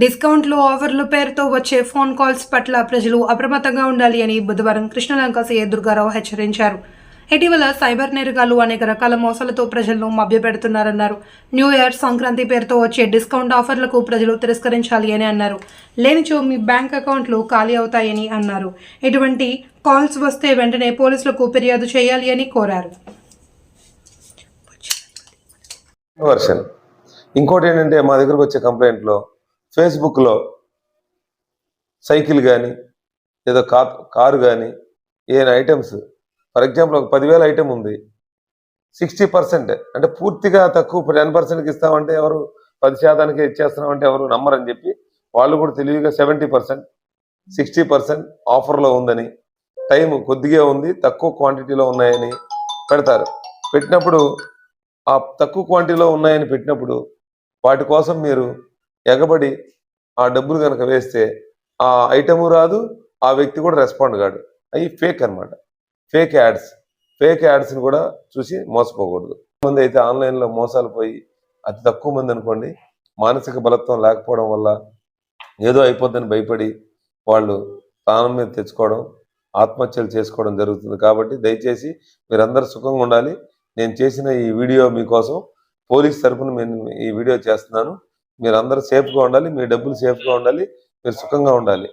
డిస్కౌంట్లు ఆఫర్లు పేరుతో వచ్చే ఫోన్ కాల్స్ పట్ల ప్రజలు అప్రమత్తంగా ఉండాలి అని బుధవారం కృష్ణలంక సీఏ దుర్గారావు హెచ్చరించారు. ఇటీవల సైబర్ నేరగాలు అనేక రకాల మోసాలతో ప్రజలను మభ్యపెడుతున్నారన్నారు. న్యూ ఇయర్ సంక్రాంతి పేరుతో వచ్చే డిస్కౌంట్ ఆఫర్లకు ప్రజలు తిరస్కరించాలి అని అన్నారు. లేనిచో మీ బ్యాంక్ అకౌంట్లు ఖాళీ అవుతాయని అన్నారు. ఇటువంటి కాల్స్ వస్తే వెంటనే పోలీసులకు ఫిర్యాదు చేయాలి అని కోరారు. ఇంకోటి ఏంటంటే మా దగ్గరకు వచ్చే కంప్లైంట్లో ఫేస్బుక్లో సైకిల్ కానీ ఏదో కా కారు కానీ ఏదైనా ఐటమ్స్. ఫర్ ఎగ్జాంపుల్ ఒక పదివేల ఐటమ్ ఉంది. సిక్స్టీ పర్సెంట్ అంటే పూర్తిగా తక్కువ టెన్ పర్సెంట్కి ఇస్తామంటే ఎవరు పది శాతానికి ఇచ్చేస్తున్నామంటే ఎవరు నమ్మరని చెప్పి వాళ్ళు కూడా తెలివిగా సెవెంటీ పర్సెంట్ సిక్స్టీ పర్సెంట్ ఆఫర్లో ఉందని టైం కొద్దిగా ఉంది తక్కువ క్వాంటిటీలో ఉన్నాయని పెడతారు. పెట్టినప్పుడు ఆ తక్కువ క్వాంటిటీలో ఉన్నాయని పెట్టినప్పుడు వాటి కోసం మీరు ఎగబడి ఆ డబ్బులు కనుక వేస్తే ఆ ఐటము రాదు ఆ వ్యక్తి కూడా రెస్పాండ్ కాడు. అవి ఫేక్ అన్నమాట. Fake ads. ఫేక్ యాడ్స్ని కూడా చూసి మోసపోకూడదు. మంది అయితే ఆన్లైన్లో మోసాలు పోయి అతి తక్కువ మంది అనుకోండి మానసిక బలత్వం లేకపోవడం వల్ల ఏదో అయిపోద్దని భయపడి వాళ్ళు ప్రాణం మీద తెచ్చుకోవడం ఆత్మహత్యలు చేసుకోవడం జరుగుతుంది కాబట్టి దయచేసి మీరందరూ సుఖంగా ఉండాలి. నేను చేసిన ఈ వీడియో మీకోసం పోలీస్ తరఫున నేను ఈ వీడియో చేస్తున్నాను. మీరందరూ సేఫ్గా ఉండాలి మీ డబ్బులు సేఫ్గా ఉండాలి మీరు సుఖంగా ఉండాలి.